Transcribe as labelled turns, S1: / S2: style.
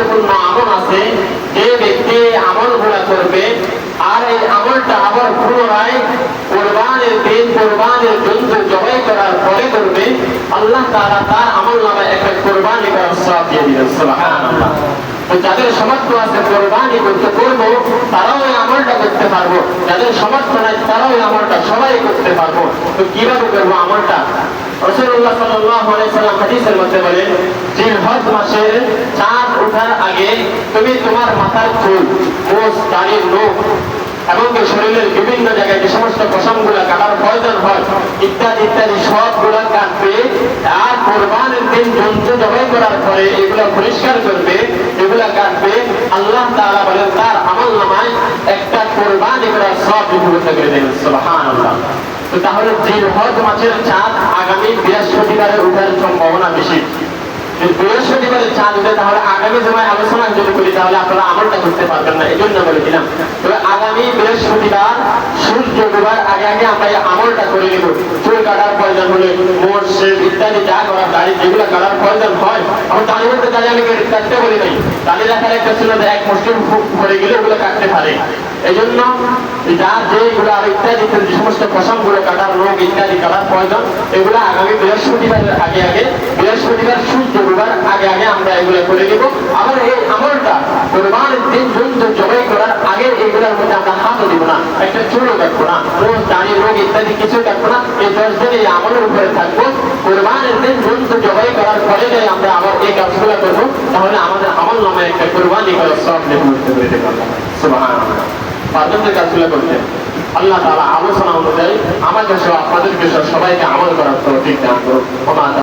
S1: গুরুত্বপূর্ণ আমল আছে, যে ব্যক্তি আমলগুলা করবে, আর এই আমলটা আবার পুনরায় কোরবানের দিন, কোরবানের জন্তু জবাই করার পরে করবে, আল্লাহ তারা তার আমল নামে একটা কোরবানি করার সব দিয়ে দিলেন যাদের সামর্থ্য আছে কোরবানি করতে করব তারাও এই আমলটা করতে পারব। যাদের সামর্থ্য নাই, তারাও এই আমলটা সবাই করতে পারব। তো কীভাবে করব আমলটা? রসুল্লাহ সাল্লাহ আলাইসাল্লাম হাদিসের মধ্যে বলেন যে হজ মাসের চাঁদ উঠার তুমি তোমার মাথার চুল মোষ দাড়ির নখ এমনকি শরীরের বিভিন্ন জায়গায় যে সমস্ত পশমগুলা কাটার প্রয়োজন হয়, ইত্যাদি ইত্যাদি সবগুলা কাটবে, আর কোরবানের দিন জন্তু জবাই করার পরে এগুলো পরিষ্কার করবে, এগুলা কাটবে, আল্লাহ তাআলা বলেন, তার আমল নামায় একটা কোরবানি করার সব বিভূত করে দেবেন, সুবহানাল্লাহ। তো তাহলে জিলহজ মাসের চাঁদ আগামী বৃহস্পতিবারে ওঠার সম্ভাবনা বেশি। চাঁদ উঠে তাহলে আগামী সময় আলোচনা যদি করি, তাহলে আপনারা করতে পারবেন না এই জন্য তবে আগামী বৃহস্পতিবার, সূর্য আগে আগে আমরা আমলটা করে চুল কাটার প্রয়োজন হলে মোট শেষ ইত্যাদি যা করার দাড়ি, যেগুলো কাটার প্রয়োজন হয়, আমার দাড়ি বলতে দাড়ি আমি কেটে- কাটতে বলি নাই। দাড়ি রাখার একটা ছিল এক মুসলিম করে গেলে ওগুলো কাটতে পারে। এই জন্য যার যেগুলো আর ইত্যাদি সমস্ত পশমগুলো কাটার রোগ ইত্যাদি কাটার প্রয়োজন, এগুলো আগামী বৃহস্পতিবারের আগে আগে, বৃহস্পতিবার সূর্য ডোবার আগে আগে আমরা এগুলো করে নেব। আবার এই আমলটা কোরবানের দিন জন্তু জবাই করার আগে এগুলোর মধ্যে আমরা হাতও দিব না, একটা চুলও কাটবো না, রোজ দাঁড়িয়ে রোগ ইত্যাদি কিছু কাটবো না, এই দশ দিন এই আমলের উপরে থাকব। কোরবানের দিন জন্তু জবাই করার পরে যাই আমরা আবার এই কাজগুলো করব, তাহলে আমাদের আমল নামে একটা কোরবানি করার সব লেখা করতে পেরে দেবো সুবহানাল্লাহ। পারবেন যে কাজগুলো করতে? আল্লাহ তালা আলোচনা অনুযায়ী আমাকে সহ আপনাদেরকে সহ সবাইকে আমল করার দান করুন। ওমা